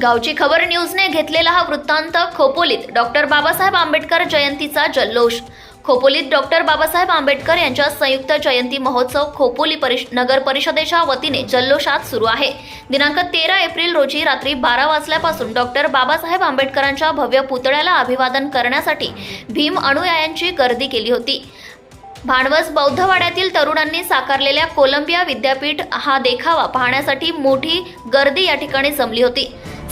गावची खबर न्यूजने घेतलेला हा वृत्तांत खोपोलीत डॉक्टर बाबासाहेब आंबेडकर जयंतीचा जल्लोष. खोपोलीत डॉक्टर बाबासाहेब आंबेडकर यांच्या संयुक्त जयंती महोत्सव खोपोली परिष नगर परिषदेच्या वतीने जल्लोषात सुरू आहे. दिनांक तेरा एप्रिल रोजी रात्री बारा वाजल्यापासून डॉक्टर बाबासाहेब आंबेडकरांच्या भव्य पुतळ्याला अभिवादन करण्यासाठी भीम अनुयायांची गर्दी केली होती. भांडवस बौद्धवाड्यातील तरुणांनी साकारलेल्या कोलंबिया विद्यापीठ हा देखावा पाहण्यासाठी मोठी गर्दी या ठिकाणी जमली होती.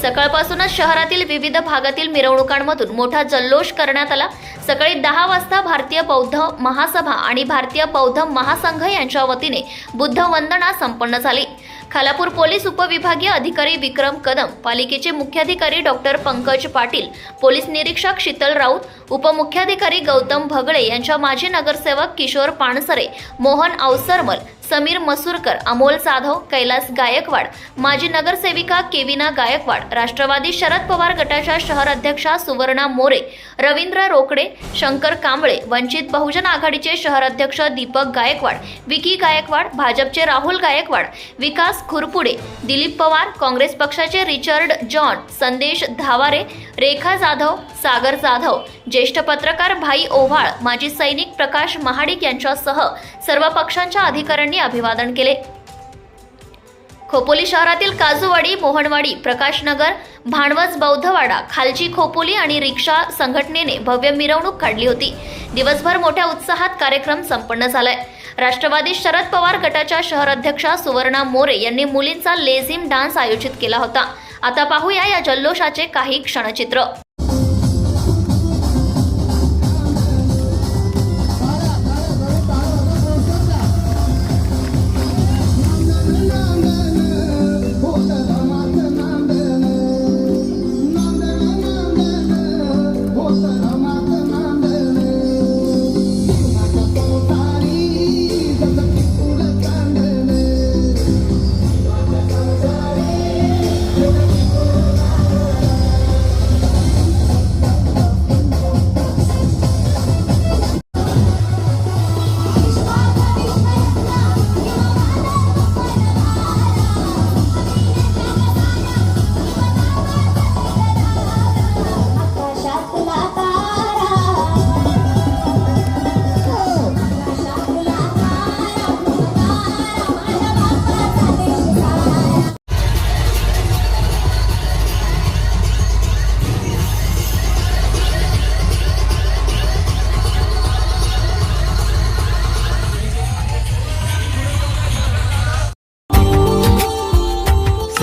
सकाळपासूनच शहरातील विविध भागातील मिरवणुकांमधून मोठा जल्लोष करण्यात आला. सकाळी दहा वाजता भारतीय बौद्ध महासभा आणि भारतीय बौद्ध महासंघ यांच्या वतीने बुद्ध वंदना संपन्न झाली. खालापूर पोलीस उपविभागीय अधिकारी विक्रम कदम पालिकेचे मुख्याधिकारी डॉक्टर पंकज पाटील पोलीस निरीक्षक शीतल राऊत उपमुख्याधिकारी गौतम भगळे यांच्या माजी नगरसेवक किशोर पाणसरे मोहन अवसरमल समीर मसूरकर अमोल जाधव कैलास गायकवाड माजी नगरसेविका केविना गायकवाड राष्ट्रवादी शरद पवार गटाच्या शहर अध्यक्षा सुवर्णा मोरे रवींद्र रोकडे शंकर कांबळे वंचित बहुजन आघाडीचे शहर अध्यक्ष दीपक गायकवाड विकी गायकवाड भाजपचे राहुल गायकवाड विकास खुरपुडे दिलीप पवार काँग्रेस पक्षाचे रिचर्ड जॉन संदेश धावारे रेखा जाधव सागर जाधव ज्येष्ठ पत्रकार भाई ओव्हाळ माजी सैनिक प्रकाश महाडिक यांच्यासह सर्व पक्षांच्या अधिकाऱ्यांनी अभिवादन केले. खोपोली शहरातील काजूवाडी मोहनवाडी प्रकाशनगर भांडवस बौद्धवाडा खालची खोपोली आणि रिक्षा संघटनेने भव्य मिरवणूक काढली होती. दिवसभर मोठ्या उत्साहात कार्यक्रम संपन्न झालाय. राष्ट्रवादी शरद पवार गटाच्या शहर अध्यक्षा सुवर्णा मोरे यांनी मुलींचा लेझिम डान्स आयोजित केला होता. आता पाहूया या जल्लोषाचे काही क्षणचित्र.